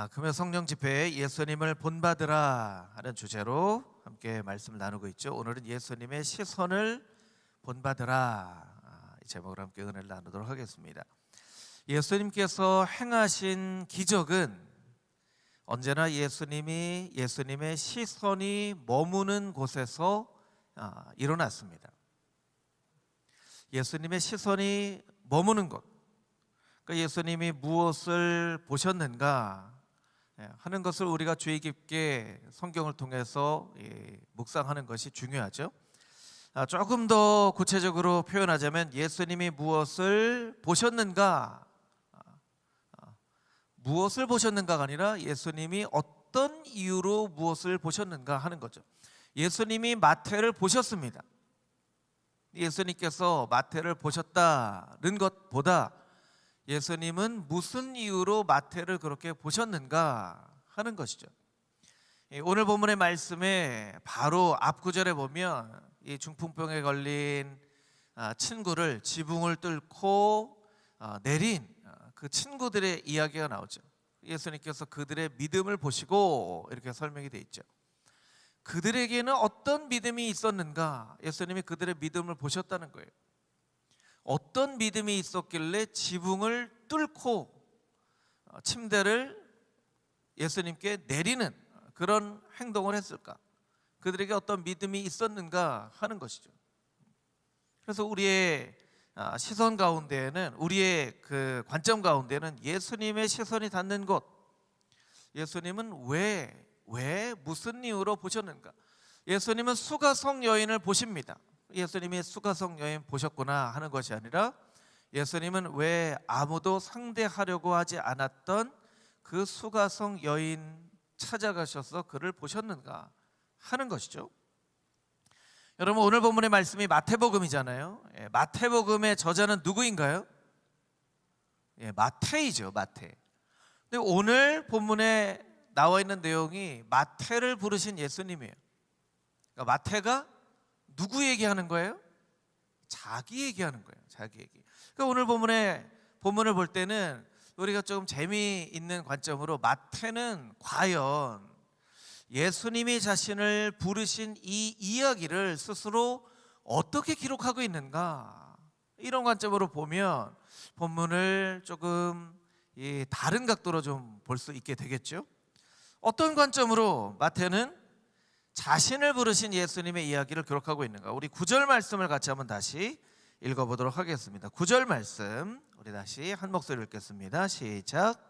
아, 금요 성령 집회에 예수님을 본받으라 하는 주제로 함께 말씀을 나누고 있죠. 오늘은 예수님의 시선을 본받으라 아, 이 제목으로 함께 은혜를 나누도록 하겠습니다. 예수님께서 행하신 기적은 언제나 예수님이 예수님의 시선이 머무는 곳에서 아, 일어났습니다. 예수님의 시선이 머무는 곳. 그러니까 예수님이 무엇을 보셨는가 예, 하는 것을 우리가 주의 깊게 성경을 통해서 예, 묵상하는 것이 중요하죠. 아, 조금 더 구체적으로 표현하자면 예수님이 무엇을 보셨는가, 아, 아, 무엇을 보셨는가가 아니라 예수님이 어떤 이유로 무엇을 보셨는가 하는 거죠. 예수님이 마태를 보셨습니다. 예수님께서 마태를 보셨다는 것보다 예수님은 무슨 이유로 마태를 그렇게 보셨는가 하는 것이죠. 예, 오늘 본문의 말씀에 바로 앞 구절에 보면 이 중풍병에 걸린 아, 친구를 지붕을 뚫고 아, 내린 아, 그 친구들의 이야기가 나오죠. 예수님께서 그들의 믿음을 보시고 이렇게 설명이 돼 있죠. 그들에게는 어떤 믿음이 있었는가? 예수님이 그들의 믿음을 보셨다는 거예요. 어떤 믿음이 있었길래 지붕을 뚫고 어, 침대를 예수님께 내리는 그런 행동을 했을까? 그들에게 어떤 믿음이 있었는가 하는 것이죠. 그래서 우리의 아, 시선 가운데에는 우리의 그 관점 가운데는 예수님의 시선이 닿는 곳. 예수님은 왜, 왜, 무슨 이유로 보셨는가? 예수님은 수가성 여인을 보십니다. 예수님이 수가성 여인 보셨구나 하는 것이 아니라 예수님은 왜 아무도 상대하려고 하지 않았던 그 수가성 여인 찾아가셔서 그를 보셨는가 하는 것이죠. 여러분 오늘 본문의 말씀이 마태복음이잖아요. 예, 마태복음의 저자는 누구인가요? 예, 마태이죠, 마태. 근데 오늘 본문에 나와 있는 내용이 마태를 부르신 예수님이에요. 그러니까 마태가 누구 얘기하는 거예요? 자기 얘기하는 거예요. 자기 얘기. 그러니까 오늘 본문에 본문을 볼 때는 우리가 조금 재미있는 관점으로 마태는 과연 예수님이 자신을 부르신 이 이야기를 스스로 어떻게 기록하고 있는가 이런 관점으로 보면 본문을 조금 이 다른 각도로 좀 볼 수 있게 되겠죠. 어떤 관점으로 마태는 자신을 부르신 예수님의 이야기를 기록하고 있는가? 우리 구절 말씀을 같이 한번 다시 읽어보도록 하겠습니다. 구절 말씀 우리 다시 한 목소리 읽겠습니다. 시작.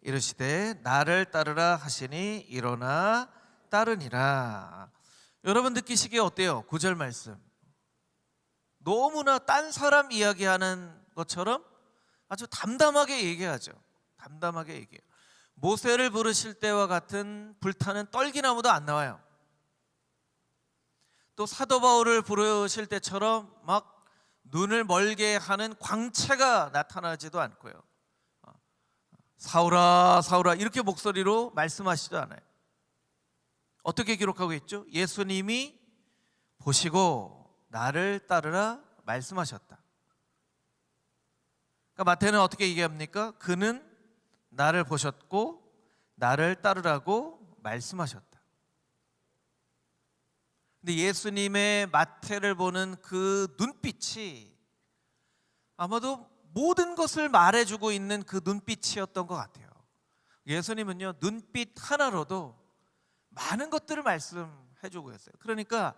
이르시되 나를 따르라 하시니 일어나 따르니라. 여러분 느끼시기에 어때요? 구절 말씀. 너무나 딴 사람 이야기하는 것처럼 아주 담담하게 얘기하죠. 담담하게 얘기해요. 모세를 부르실 때와 같은 불타는 떨기나무도 안 나와요. 또 사도 바울을 부르실 때처럼 막 눈을 멀게 하는 광채가 나타나지도 않고요. 어, 사울아 사울아 이렇게 목소리로 말씀하시지도 않아요. 어떻게 기록하고 있죠? 예수님이 보시고 나를 따르라 말씀하셨다. 그러니까 마태는 어떻게 얘기합니까? 그는 나를 보셨고 나를 따르라고 말씀하셨다. 근데 예수님의 마태를 보는 그 눈빛이 아마도 모든 것을 말해주고 있는 그 눈빛이었던 것 같아요. 예수님은요 눈빛 하나로도 많은 것들을 말씀해주고 있어요. 그러니까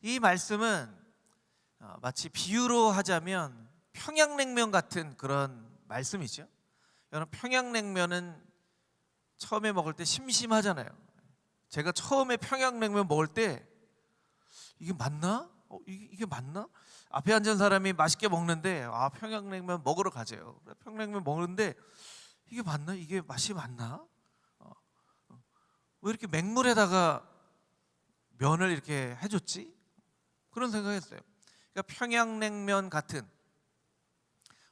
이 말씀은 어, 마치 비유로 하자면 평양냉면 같은 그런 말씀이죠. 여러분 평양냉면은 처음에 먹을 때 심심하잖아요. 제가 처음에 평양냉면 먹을 때 이게 맞나? 어, 이게, 이게 맞나? 앞에 앉은 사람이 맛있게 먹는데 아 평양냉면 먹으러 가재요. 평양냉면 먹는데 이게 맞나? 이게 맛이 맞나? 어, 어. 왜 이렇게 맹물에다가 면을 이렇게 해줬지? 그런 생각했어요. 그러니까 평양냉면 같은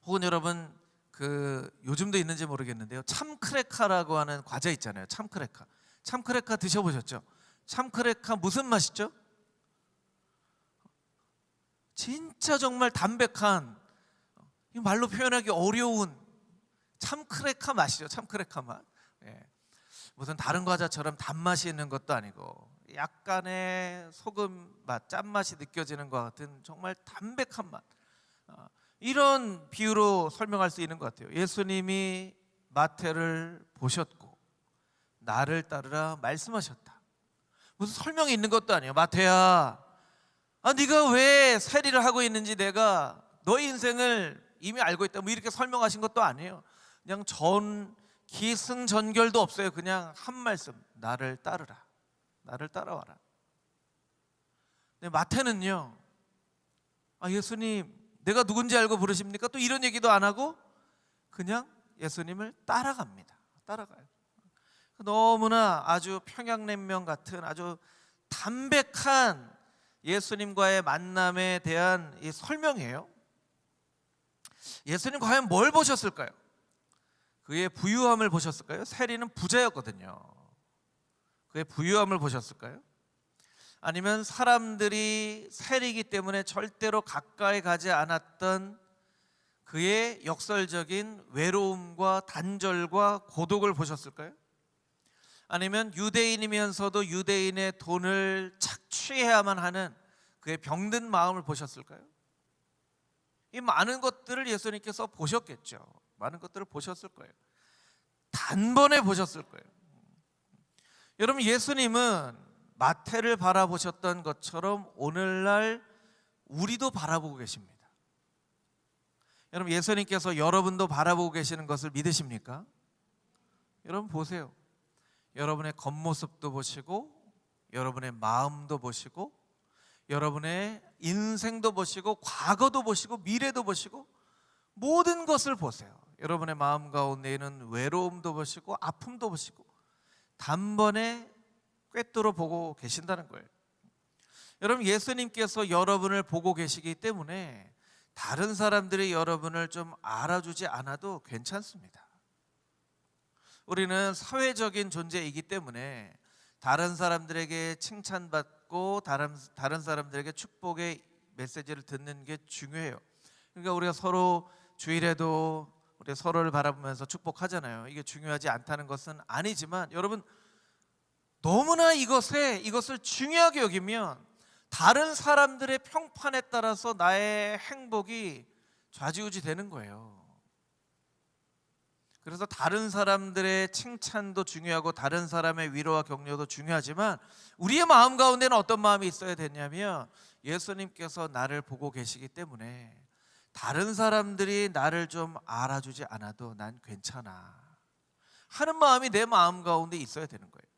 혹은 여러분 그 요즘도 있는지 모르겠는데요. 참크레카라고 하는 과자 있잖아요. 참크레카. 참크레카 드셔보셨죠? 참크레카 무슨 맛이죠? 진짜 정말 담백한 이 말로 표현하기 어려운 참크레카 맛이죠. 참크레카 맛. 예. 무슨 다른 과자처럼 단맛이 있는 것도 아니고 약간의 소금 맛, 짠맛이 느껴지는 것 같은 정말 담백한 맛. 아, 이런 비유로 설명할 수 있는 것 같아요. 예수님이 마태를 보셨고 나를 따르라 말씀하셨다. 무슨 설명이 있는 것도 아니에요. 마태야, 아 네가 왜 세리를 하고 있는지 내가 너의 인생을 이미 알고 있다. 뭐 이렇게 설명하신 것도 아니에요. 그냥 전 기승전결도 없어요. 그냥 한 말씀 나를 따르라. 나를 따라와라. 근데 마태는요. 아 예수님 내가 누군지 알고 부르십니까? 또 이런 얘기도 안 하고 그냥 예수님을 따라갑니다. 따라가요. 너무나 아주 평양냉면 같은 아주 담백한 예수님과의 만남에 대한 이 설명이에요. 예수님 과연 뭘 보셨을까요? 그의 부유함을 보셨을까요? 세리는 부자였거든요. 그의 부유함을 보셨을까요? 아니면 사람들이 세리이기 때문에 절대로 가까이 가지 않았던 그의 역설적인 외로움과 단절과 고독을 보셨을까요? 아니면 유대인이면서도 유대인의 돈을 착취해야만 하는 그의 병든 마음을 보셨을까요? 이 많은 것들을 예수님께서 보셨겠죠. 많은 것들을 보셨을 거예요. 단번에 보셨을 거예요. 여러분 예수님은 마태를 바라보셨던 것처럼 오늘날 우리도 바라보고 계십니다. 여러분 예수님께서 여러분도 바라보고 계시는 것을 믿으십니까? 여러분 보세요. 여러분의 겉모습도 보시고 여러분의 마음도 보시고 여러분의 인생도 보시고 과거도 보시고 미래도 보시고 모든 것을 보세요. 여러분의 마음 가운데 있는 외로움도 보시고 아픔도 보시고 단번에 꿰뚫어 보고 계신다는 거예요. 여러분 예수님께서 여러분을 보고 계시기 때문에 다른 사람들이 여러분을 좀 알아주지 않아도 괜찮습니다. 우리는 사회적인 존재이기 때문에 다른 사람들에게 칭찬받고 다른 다른 사람들에게 축복의 메시지를 듣는 게 중요해요. 그러니까 우리가 서로 주일에도 우리 서로를 바라보면서 축복하잖아요. 이게 중요하지 않다는 것은 아니지만 여러분 너무나 이것에 이것을 중요하게 여기면 다른 사람들의 평판에 따라서 나의 행복이 좌지우지 되는 거예요. 그래서 다른 사람들의 칭찬도 중요하고 다른 사람의 위로와 격려도 중요하지만 우리의 마음 가운데는 어떤 마음이 있어야 되냐면 예수님께서 나를 보고 계시기 때문에 다른 사람들이 나를 좀 알아주지 않아도 난 괜찮아 하는 마음이 내 마음 가운데 있어야 되는 거예요.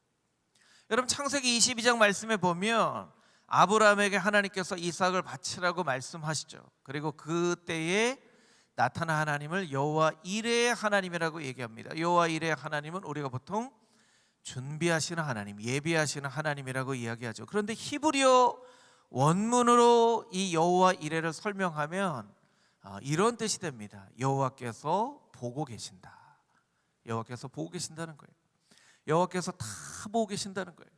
여러분 창세기 22장 말씀에 보면 아브라함에게 하나님께서 이삭을 바치라고 말씀하시죠. 그리고 그때에 나타난 하나님을 여호와 이레의 하나님이라고 얘기합니다. 여호와 이레의 하나님은 우리가 보통 준비하시는 하나님, 예비하시는 하나님이라고 이야기하죠. 그런데 히브리어 원문으로 이 여호와 이레를 설명하면 아, 이런 뜻이 됩니다. 여호와께서 보고 계신다. 여호와께서 보고 계신다는 거예요. 여호와께서 다 보고 계신다는 거예요.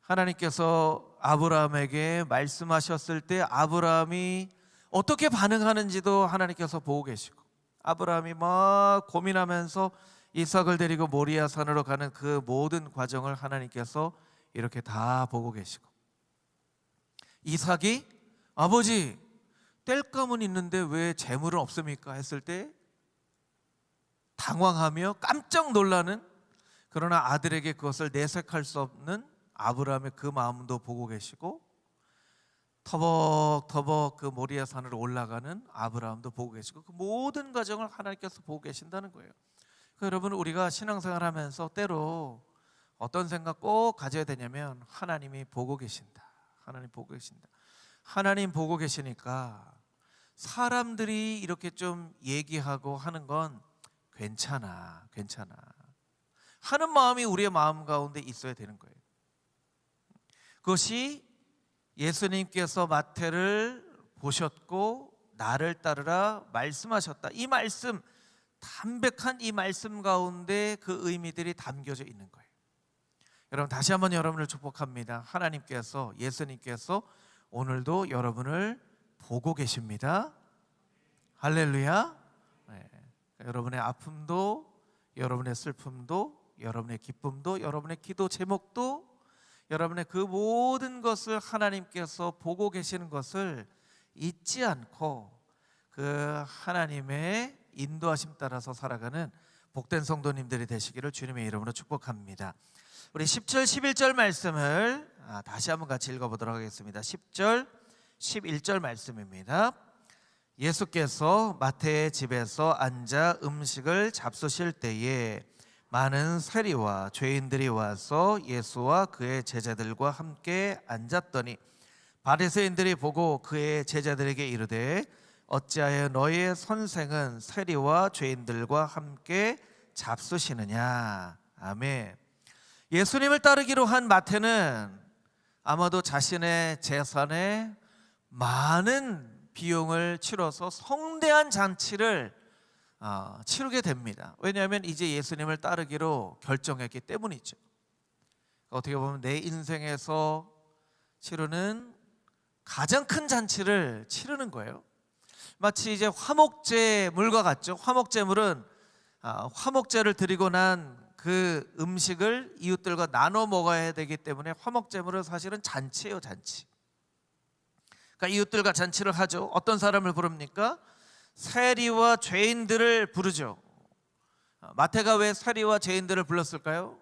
하나님께서 아브라함에게 말씀하셨을 때 아브라함이 어떻게 반응하는지도 하나님께서 보고 계시고 아브라함이 막 고민하면서 이삭을 데리고 모리아 산으로 가는 그 모든 과정을 하나님께서 이렇게 다 보고 계시고 이삭이 아버지 뗄감은 있는데 왜 재물은 없습니까 했을 때 당황하며 깜짝 놀라는 그러나 아들에게 그것을 내색할 수 없는 아브라함의 그 마음도 보고 계시고 터벅터벅 그 모리아 산으로 올라가는 아브라함도 보고 계시고 그 모든 과정을 하나님께서 보고 계신다는 거예요. 그 여러분 우리가 신앙생활 하면서 때로 어떤 생각 꼭 가져야 되냐면 하나님이 보고 계신다. 하나님 보고 계신다. 하나님 보고 계시니까 사람들이 이렇게 좀 얘기하고 하는 건 괜찮아, 괜찮아. 하는 마음이 우리의 마음 가운데 있어야 되는 거예요. 그것이 예수님께서 마태를 보셨고 나를 따르라 말씀하셨다. 이 말씀 담백한 이 말씀 가운데 그 의미들이 담겨져 있는 거예요. 여러분 다시 한번 여러분을 축복합니다. 하나님께서 예수님께서 오늘도 여러분을 보고 계십니다. 할렐루야. 네. 여러분의 아픔도, 여러분의 슬픔도, 여러분의 기쁨도, 여러분의 기도 제목도, 여러분의 그 모든 것을 하나님께서 보고 계시는 것을 잊지 않고 그 하나님의 인도하심 따라서 살아가는 복된 성도님들이 되시기를 주님의 이름으로 축복합니다. 우리 10절 11절 말씀을 아, 다시 한번 같이 읽어 보도록 하겠습니다. 10절 11절 말씀입니다. 예수께서 마태의 집에서 앉아 음식을 잡수실 때에 많은 세리와 죄인들이 와서 예수와 그의 제자들과 함께 앉았더니 바리새인들이 보고 그의 제자들에게 이르되 어찌하여 너희의 선생은 세리와 죄인들과 함께 잡수시느냐 아멘. 예수님을 따르기로 한 마태는 아마도 자신의 재산에 많은 비용을 치러서 성대한 잔치를 어, 치르게 됩니다. 왜냐하면 이제 예수님을 따르기로 결정했기 때문이죠. 어떻게 보면 내 인생에서 치르는 가장 큰 잔치를 치르는 거예요. 마치 이제 화목제물과 같죠. 화목제물은 아, 화목제를 드리고 난 그 음식을 이웃들과 나눠 먹어야 되기 때문에 화목제물은 사실은 잔치예요, 잔치. 그러니까 이웃들과 잔치를 하죠. 어떤 사람을 부릅니까? 세리와 죄인들을 부르죠. 아, 마태가 왜 세리와 죄인들을 불렀을까요?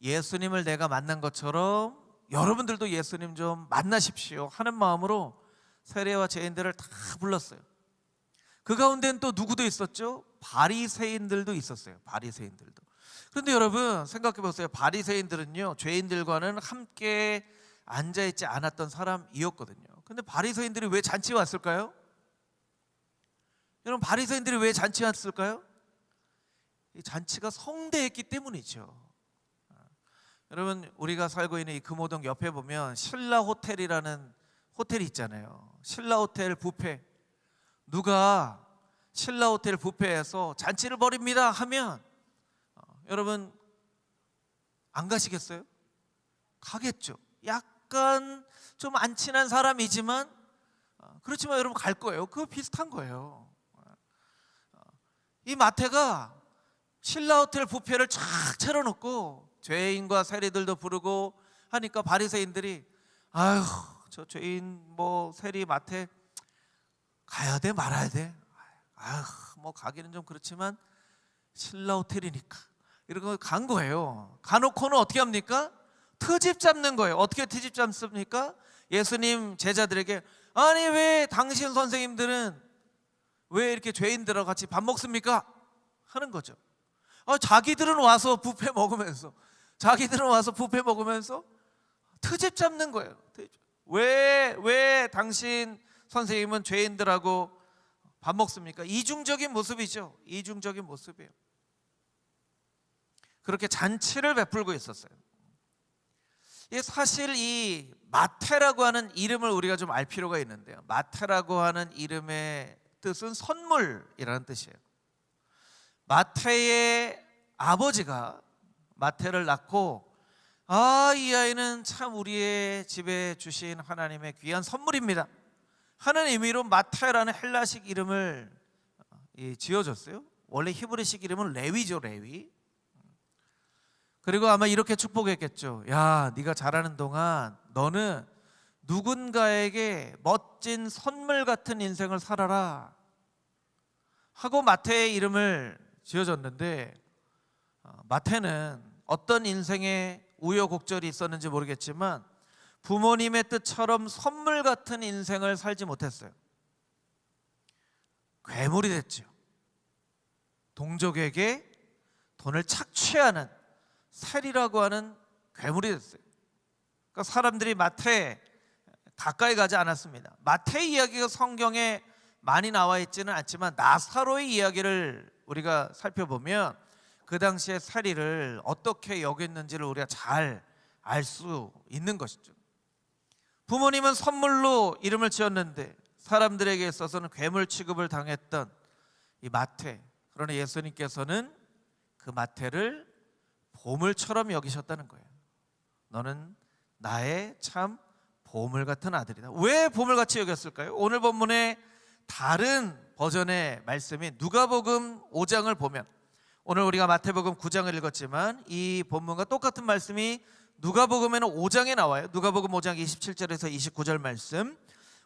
예수님을 내가 만난 것처럼 여러분들도 예수님 좀 만나십시오 하는 마음으로 세리와 죄인들을 다 불렀어요. 그 가운데는 또 누구도 있었죠? 바리새인들도 있었어요. 바리새인들도. 그런데 여러분 생각해 보세요. 바리새인들은요 죄인들과는 함께 앉아 있지 않았던 사람이었거든요. 근데 바리새인들이 왜 잔치에 왔을까요? 여러분 바리새인들이 왜? 이 잔치가 성대했기 때문이죠. 여러분 우리가 살고 있는 이 금호동 옆에 보면 신라 호텔이라는 호텔이 있잖아요. 신라 호텔 뷔페 누가 신라 호텔 뷔페에서 잔치를 벌입니다 하면 어, 여러분 안 가시겠어요? 가겠죠. 약간 좀 안 친한 사람이지만 어, 그렇지만 여러분 갈 거예요. 그거 비슷한 거예요. 어, 이 마태가 신라 호텔 뷔페를 쫙 차려놓고 죄인과 세리들도 부르고 하니까 바리새인들이 아휴 저 죄인 뭐 세리 마태 가야 돼 말아야 돼? 아휴 뭐 가기는 좀 그렇지만 신라 호텔이니까. 이러고 간 거예요. 가놓고는 어떻게 합니까? 트집 잡는 거예요. 어떻게 트집 잡습니까? 예수님 제자들에게 아니 왜 당신 선생님들은 왜 이렇게 죄인들하고 같이 밥 먹습니까 하는 거죠 아, 자기들은 와서 부페 먹으면서 자기들은 와서 부페 먹으면서 트집 잡는 거예요. 왜 왜 당신 선생님은 죄인들하고 밥 먹습니까? 이중적인 모습이죠. 이중적인 모습이에요. 그렇게 잔치를 베풀고 있었어요. 이 사실 이 마태라고 하는 이름을 우리가 좀 알 필요가 있는데요. 마태라고 하는 이름의 뜻은 선물이라는 뜻이에요. 마태의 아버지가 마태를 낳고 아, 이 아이는 참 우리의 집에 주신 하나님의 귀한 선물입니다. 하는 의미로 마태라는 헬라식 이름을 지어줬어요. 원래 히브리식 이름은 레위죠, 레위. 그리고 아마 이렇게 축복했겠죠. 야, 네가 자라는 동안 너는 누군가에게 멋진 선물 같은 인생을 살아라. 하고 마태의 이름을 지어줬는데 어, 마태는 어떤 인생의 우여곡절이 있었는지 모르겠지만 부모님의 뜻처럼 선물 같은 인생을 살지 못했어요. 괴물이 됐죠. 동족에게 돈을 착취하는 살이라고 하는 괴물이 됐어요. 그러니까 사람들이 마태 가까이 가지 않았습니다. 마태 이야기가 성경에 많이 나와 있지는 않지만 나사로의 이야기를 우리가 살펴보면 그 당시에 살이를 어떻게 여겼는지를 우리가 잘 알 수 있는 것이죠. 부모님은 선물로 이름을 지었는데 사람들에게 있어서는 괴물 취급을 당했던 이 마태. 그러나 예수님께서는 그 마태를 보물처럼 여기셨다는 거예요. 너는 나의 참 보물 같은 아들이다. 왜 보물같이 여겼을까요? 오늘 본문의 다른 버전의 말씀이 누가복음 5장을 보면 오늘 우리가 마태복음 9장을 읽었지만 이 본문과 똑같은 말씀이 누가복음에는 5장에 나와요. 누가복음 5장 27절에서 29절 말씀.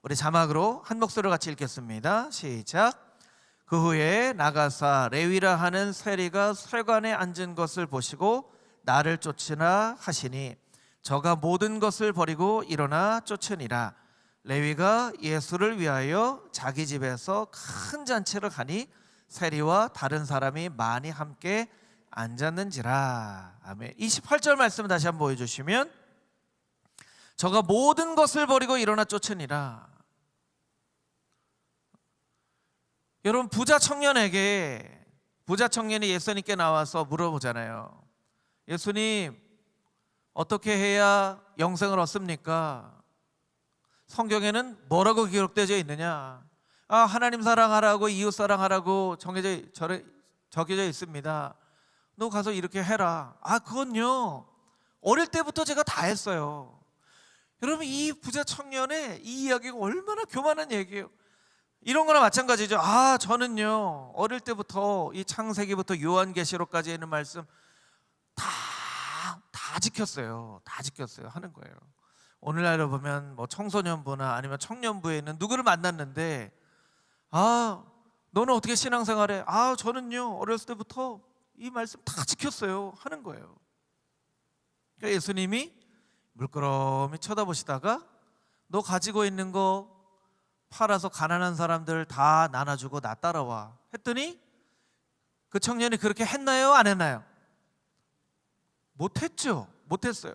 우리 자막으로 한 목소리로 같이 읽겠습니다. 시작. 그 후에 나가사 레위라 하는 세리가 세관에 앉은 것을 보시고 나를 쫓으나 하시니 저가 모든 것을 버리고 일어나 쫓으니라. 레위가 예수를 위하여 자기 집에서 큰 잔치를 가니 세리와 다른 사람이 많이 함께 앉았는지라. 아멘. 28절 말씀 다시 한번 보여주시면 저가 모든 것을 버리고 일어나 쫓으니라. 여러분 부자 청년에게 부자 청년이 예수님께 나와서 물어보잖아요. 예수님 어떻게 해야 영생을 얻습니까? 성경에는 뭐라고 기록되어 있느냐? 아 하나님 사랑하라고 이웃 사랑하라고 정해져 절- 적혀져 있습니다. 너 가서 이렇게 해라. 아 그건요 어릴 때부터 제가 다 했어요. 여러분 이 부자 청년의 이 이야기가 얼마나 교만한 얘기예요. 이런 거나 마찬가지죠. 아, 저는요. 어릴 때부터 이 창세기부터 요한계시록까지 있는 말씀 다 다 지켰어요. 다 지켰어요. 하는 거예요. 오늘날로 보면 뭐 청소년부나 아니면 청년부에 있는 누구를 만났는데 아, 너는 어떻게 신앙생활해? 아, 저는요. 어렸을 때부터 이 말씀 다 지켰어요. 하는 거예요. 그러니까 예수님이 물끄러미 쳐다보시다가 너 가지고 있는 거 팔아서 가난한 사람들 다 나눠주고 나 따라와 했더니 그 청년이 그렇게 했나요? 안 했나요? 못했죠. 못했어요.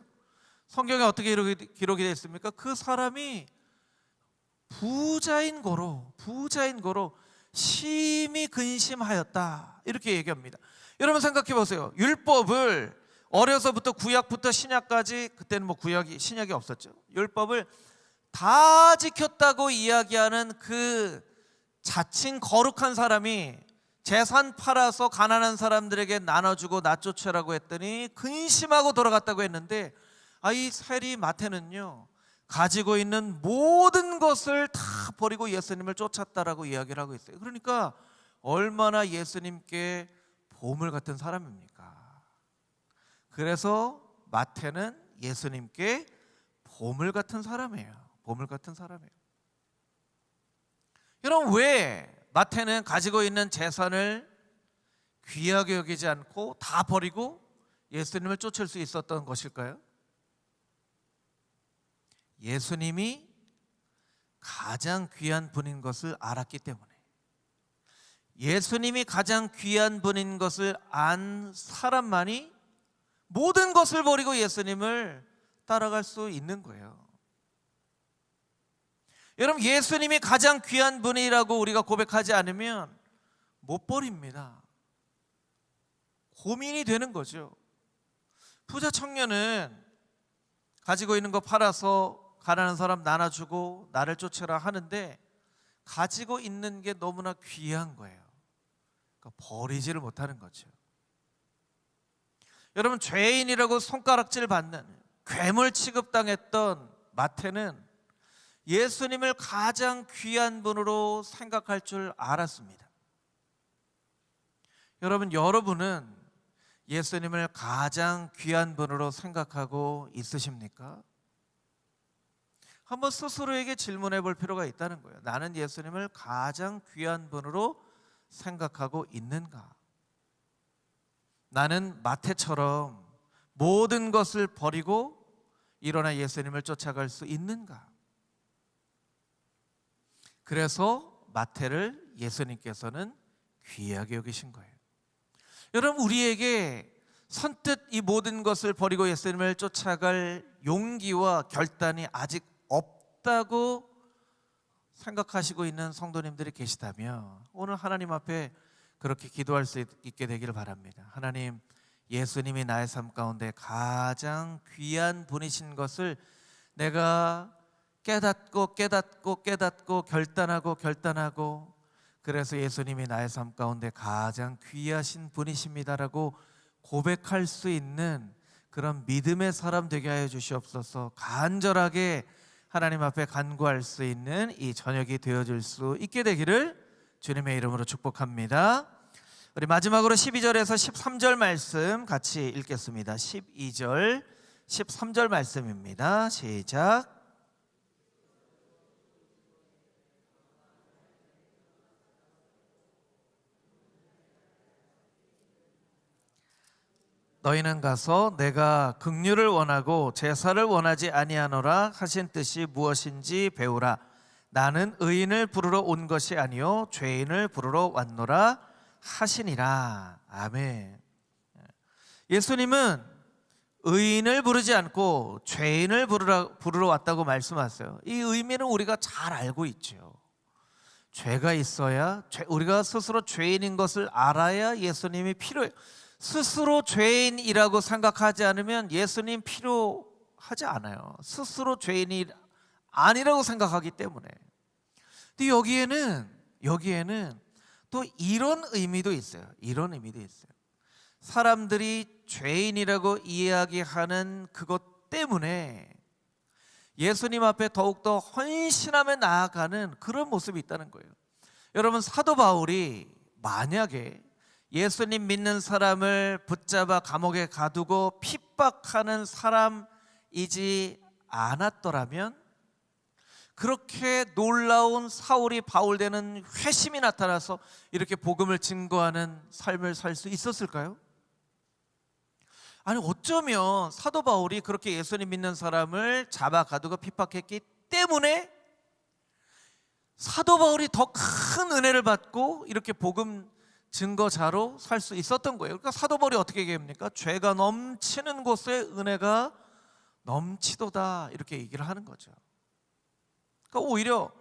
성경에 어떻게 기록이, 되어 있습니까? 그 사람이 부자인 거로 부자인 거로 심히 근심하였다 이렇게 얘기합니다. 여러분 생각해 보세요. 율법을 어려서부터 구약부터 신약까지 그때는 뭐 구약이 신약이 없었죠. 율법을 다 지켰다고 이야기하는 그 자칭 거룩한 사람이 재산 팔아서 가난한 사람들에게 나눠주고 놔쫓으라고 했더니 근심하고 돌아갔다고 했는데 아 이 세리 마태는요 가지고 있는 모든 것을 다 버리고 예수님을 쫓았다라고 이야기를 하고 있어요. 그러니까 얼마나 예수님께 보물 같은 사람입니까? 그래서 마태는 예수님께 보물 같은 사람이에요. 보물 같은 사람이에요. 여러분 왜 마태는 가지고 있는 재산을 귀하게 여기지 않고 다 버리고 예수님을 쫓을 수 있었던 것일까요? 예수님이 가장 귀한 분인 것을 알았기 때문에 예수님이 가장 귀한 분인 것을 안 사람만이 모든 것을 버리고 예수님을 따라갈 수 있는 거예요. 여러분 예수님이 가장 귀한 분이라고 우리가 고백하지 않으면 못 버립니다. 고민이 되는 거죠. 부자 청년은 가지고 있는 거 팔아서 가난한 사람 나눠주고 나를 쫓으라 하는데 가지고 있는 게 너무나 귀한 거예요. 그러니까 버리지를 못하는 거죠. 여러분 죄인이라고 손가락질 받는 괴물 취급당했던 마태는 예수님을 가장 귀한 분으로 생각할 줄 알았습니다. 여러분, 여러분은 예수님을 가장 귀한 분으로 생각하고 있으십니까? 한번 스스로에게 질문해 볼 필요가 있다는 거예요. 나는 예수님을 가장 귀한 분으로 생각하고 있는가? 나는 마태처럼 모든 것을 버리고 일어나 예수님을 쫓아갈 수 있는가? 그래서 마태를 예수님께서는 귀하게 여기신 거예요. 여러분 우리에게 선뜻 이 모든 것을 버리고 예수님을 쫓아갈 용기와 결단이 아직 없다고 생각하시고 있는 성도님들이 계시다면 오늘 하나님 앞에 그렇게 기도할 수 있게 되기를 바랍니다. 하나님, 예수님이 나의 삶 가운데 가장 귀한 분이신 것을 내가 깨닫고 깨닫고 깨닫고 결단하고 결단하고 그래서 예수님이 나의 삶 가운데 가장 귀하신 분이십니다라고 고백할 수 있는 그런 믿음의 사람 되게 하여 주시옵소서. 간절하게 하나님 앞에 간구할 수 있는 이 저녁이 되어줄 수 있게 되기를 주님의 이름으로 축복합니다. 우리 마지막으로 12절에서 13절 말씀 같이 읽겠습니다. 12절, 13절 말씀입니다. 시작. 너희는 가서 내가 긍휼을 원하고 제사를 원하지 아니하노라 하신 뜻이 무엇인지 배우라. 나는 의인을 부르러 온 것이 아니요 죄인을 부르러 왔노라 하시니라. 아멘. 예수님은 의인을 부르지 않고 죄인을 부르러, 부르러 왔다고 말씀하세요. 이 의미는 우리가 잘 알고 있죠. 죄가 있어야 죄- 우리가 스스로 죄인인 것을 알아야 예수님이 필요해요. 스스로 죄인이라고 생각하지 않으면 예수님 필요하지 않아요. 스스로 죄인이 아니라고 생각하기 때문에. 근데 여기에는 여기에는 또 이런 의미도 있어요. 이런 의미도 있어요. 사람들이 죄인이라고 이야기하는 그것 때문에 예수님 앞에 더욱더 헌신하며 나아가는 그런 모습이 있다는 거예요. 여러분 사도 바울이 만약에 예수님 믿는 사람을 붙잡아 감옥에 가두고 핍박하는 사람이지 않았더라면 그렇게 놀라운 사울이 바울 되는 회심이 나타나서 이렇게 복음을 증거하는 삶을 살 수 있었을까요? 아니 어쩌면 사도 바울이 그렇게 예수님 믿는 사람을 잡아 가두고 핍박했기 때문에 사도 바울이 더 큰 은혜를 받고 이렇게 복음 증거자로 살 수 있었던 거예요. 그러니까 사도 바울이 어떻게 얘기합니까? 죄가 넘치는 곳에 은혜가 넘치도다 이렇게 얘기를 하는 거죠. 그러니까 오히려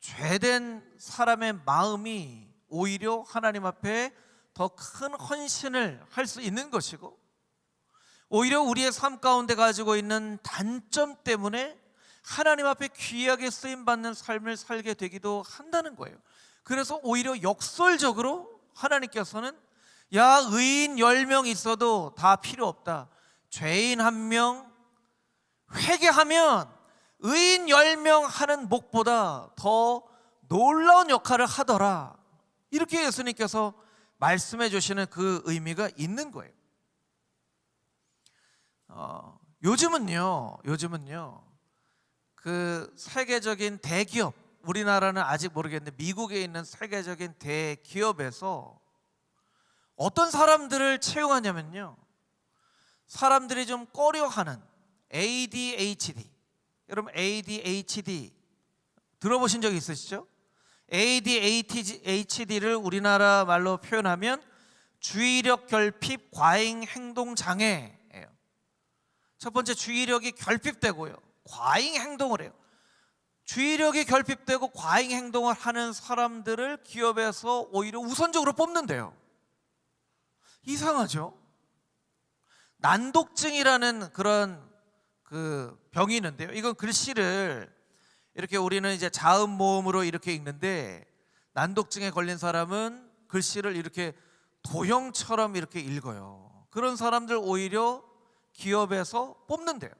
죄된 사람의 마음이 오히려 하나님 앞에 더 큰 헌신을 할 수 있는 것이고 오히려 우리의 삶 가운데 가지고 있는 단점 때문에 하나님 앞에 귀하게 쓰임 받는 삶을 살게 되기도 한다는 거예요. 그래서 오히려 역설적으로 하나님께서는 야 의인 10명 있어도 다 필요 없다. 죄인 한 명 회개하면 의인 10명 하는 목보다 더 놀라운 역할을 하더라. 이렇게 예수님께서 말씀해 주시는 그 의미가 있는 거예요. 어, 요즘은요, 요즘은요, 그 세계적인 대기업, 우리나라는 아직 모르겠는데 미국에 있는 세계적인 대기업에서 어떤 사람들을 채용하냐면요, 사람들이 좀 꺼려하는 ADHD, 여러분 ADHD 들어보신 적 있으시죠? ADHD를 우리나라 말로 표현하면 주의력 결핍 과잉 행동 장애예요. 첫 번째 주의력이 결핍되고요. 과잉 행동을 해요. 주의력이 결핍되고 과잉 행동을 하는 사람들을 기업에서 오히려 우선적으로 뽑는데요. 이상하죠? 난독증이라는 그런 그 병이 있는데요. 이건 글씨를 이렇게 우리는 이제 자음 모음으로 이렇게 읽는데 난독증에 걸린 사람은 글씨를 이렇게 도형처럼 이렇게 읽어요. 그런 사람들 오히려 기업에서 뽑는데요.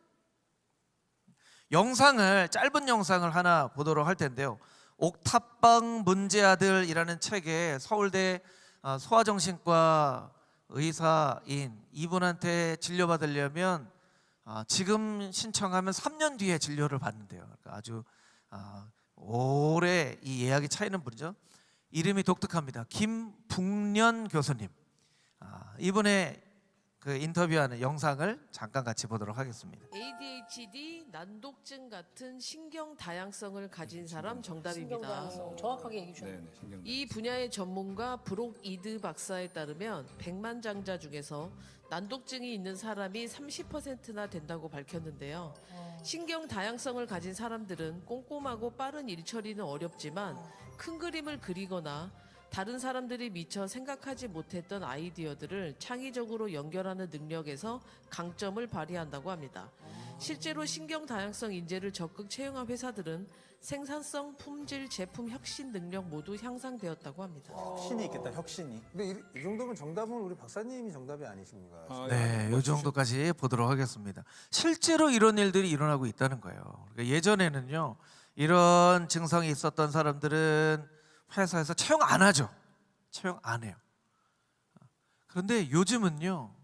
영상을 짧은 영상을 하나 보도록 할 텐데요. 옥탑방 문제 아들이라는 책에 서울대 어, 소아정신과 의사인 이분한테 진료받으려면 아, 지금 신청하면 3년 뒤에 진료를 받는데요. 그러니까 아주 아, 오래 이 예약이 차이는 분이죠. 이름이 독특합니다. 김북년 교수님. 아, 이분의 그 인터뷰하는 영상을 잠깐 같이 보도록 하겠습니다. ADHD, 난독증 같은 신경 다양성을 가진 사람 정답입니다. 정확하게 얘기해 주셨네요. 네네 신경. 이 분야의 전문가 브록 이드 박사에 따르면 100만 장자 중에서 난독증이 있는 사람이 30%나 된다고 밝혔는데요. 신경 다양성을 가진 사람들은 꼼꼼하고 빠른 일 처리는 어렵지만 큰 그림을 그리거나 다른 사람들이 미처 생각하지 못했던 아이디어들을 창의적으로 연결하는 능력에서 강점을 발휘한다고 합니다. 실제로 신경 다양성 인재를 적극 채용한 회사들은 생산성, 품질, 제품 혁신 능력 모두 향상되었다고 합니다. 혁신이 있겠다 혁신이 근데 이, 이 정도면 정답은 우리 박사님이 정답이 아니신가? 아, 네, 요 정도까지 보도록 하겠습니다. 실제로 이런 일들이 일어나고 있다는 거예요. 그러니까 예전에는요, 이런 증상이 있었던 사람들은 회사에서 채용 안 하죠. 채용 안 해요. 그런데 요즘은요,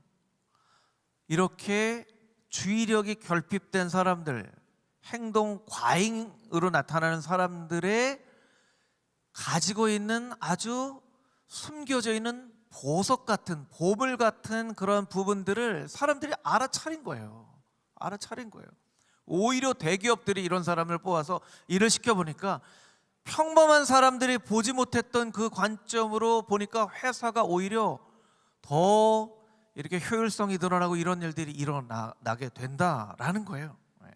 이렇게 주의력이 결핍된 사람들, 행동 과잉으로 나타나는 사람들의 가지고 있는 아주 숨겨져 있는 보석 같은 보물 같은 그런 부분들을 사람들이 알아차린 거예요. 알아차린 거예요. 오히려 대기업들이 이런 사람을 뽑아서 일을 시켜 보니까 평범한 사람들이 보지 못했던 그 관점으로 보니까 회사가 오히려 더 이렇게 효율성이 드러나고 이런 일들이 일어나게 된다라는 거예요. 네.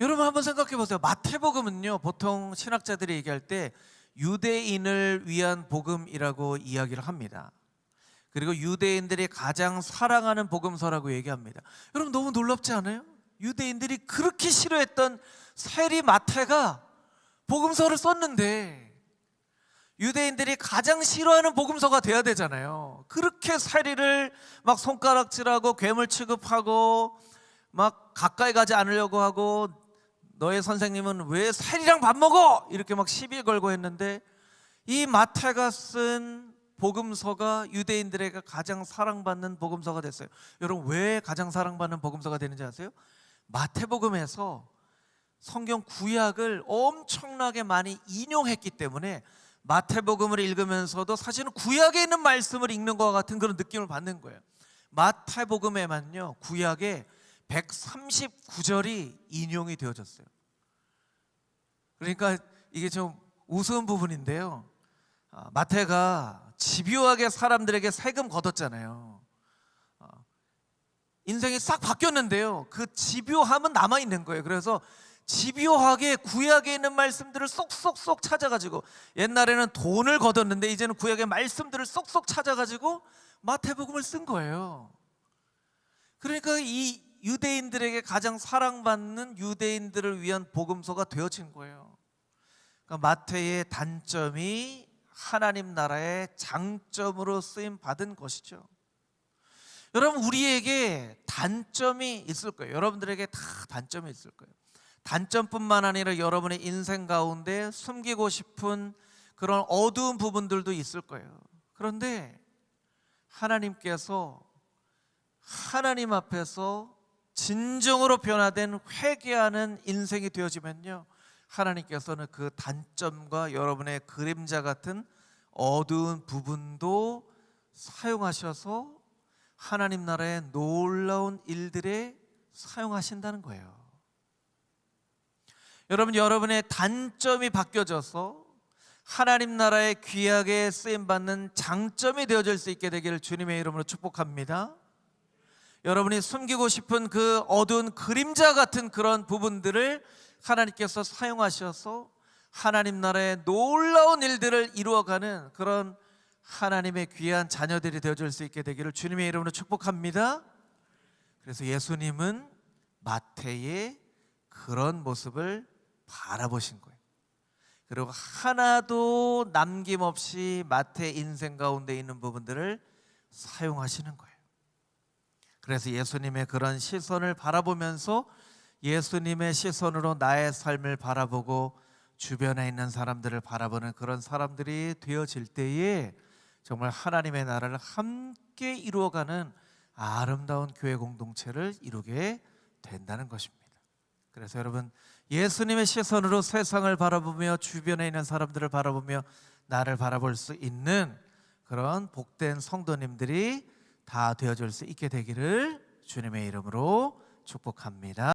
여러분 한번 생각해 보세요. 마태복음은요, 보통 신학자들이 얘기할 때 유대인을 위한 복음이라고 이야기를 합니다. 그리고 유대인들이 가장 사랑하는 복음서라고 얘기합니다. 여러분 너무 놀랍지 않아요? 유대인들이 그렇게 싫어했던 세리 마태가 복음서를 썼는데 유대인들이 가장 싫어하는 복음서가 돼야 되잖아요. 그렇게 세리를 막 손가락질하고 괴물 취급하고 막 가까이 가지 않으려고 하고 너의 선생님은 왜 세리랑 밥 먹어? 이렇게 막 시비 걸고 했는데 이 마태가 쓴 복음서가 유대인들에게 가장 사랑받는 복음서가 됐어요. 여러분 왜 가장 사랑받는 복음서가 되는지 아세요? 마태복음에서 성경 구약을 엄청나게 많이 인용했기 때문에 마태복음을 읽으면서도 사실은 구약에 있는 말씀을 읽는 것과 같은 그런 느낌을 받는 거예요. 마태복음에만요 구약에 139절이 인용이 되어졌어요. 그러니까 이게 좀 우스운 부분인데요. 아, 마태가 집요하게 사람들에게 세금 걷었잖아요. 아, 인생이 싹 바뀌었는데요. 그 집요함은 남아 있는 거예요. 그래서 집요하게 구약에 있는 말씀들을 쏙쏙쏙 찾아가지고 옛날에는 돈을 걷었는데 이제는 구약의 말씀들을 쏙쏙 찾아가지고 마태복음을 쓴 거예요. 그러니까 이 유대인들에게 가장 사랑받는 유대인들을 위한 복음서가 되어진 거예요. 그러니까 마태의 단점이 하나님 나라의 장점으로 쓰임 받은 것이죠. 여러분 우리에게 단점이 있을 거예요. 여러분들에게 다 단점이 있을 거예요. 단점뿐만 아니라 여러분의 인생 가운데 숨기고 싶은 그런 어두운 부분들도 있을 거예요. 그런데 하나님께서 하나님 앞에서 진정으로 변화된 회개하는 인생이 되어지면요. 하나님께서는 그 단점과 여러분의 그림자 같은 어두운 부분도 사용하셔서 하나님 나라의 놀라운 일들에 사용하신다는 거예요. 여러분 여러분의 단점이 바뀌어져서 하나님 나라의 귀하게 쓰임 받는 장점이 되어질 수 있게 되기를 주님의 이름으로 축복합니다. 여러분이 숨기고 싶은 그 어두운 그림자 같은 그런 부분들을 하나님께서 사용하셔서 하나님 나라의 놀라운 일들을 이루어가는 그런 하나님의 귀한 자녀들이 되어줄 수 있게 되기를 주님의 이름으로 축복합니다. 그래서 예수님은 마태의 그런 모습을 바라보신 거예요. 그리고 하나도 남김없이 마태 인생 가운데 있는 부분들을 사용하시는 거예요. 그래서 예수님의 그런 시선을 바라보면서 예수님의 시선으로 나의 삶을 바라보고 주변에 있는 사람들을 바라보는 그런 사람들이 되어질 때에 정말 하나님의 나라를 함께 이루어가는 아름다운 교회 공동체를 이루게 된다는 것입니다. 그래서 여러분 예수님의 시선으로 세상을 바라보며 주변에 있는 사람들을 바라보며 나를 바라볼 수 있는 그런 복된 성도님들이 다 되어줄 수 있게 되기를 주님의 이름으로 축복합니다.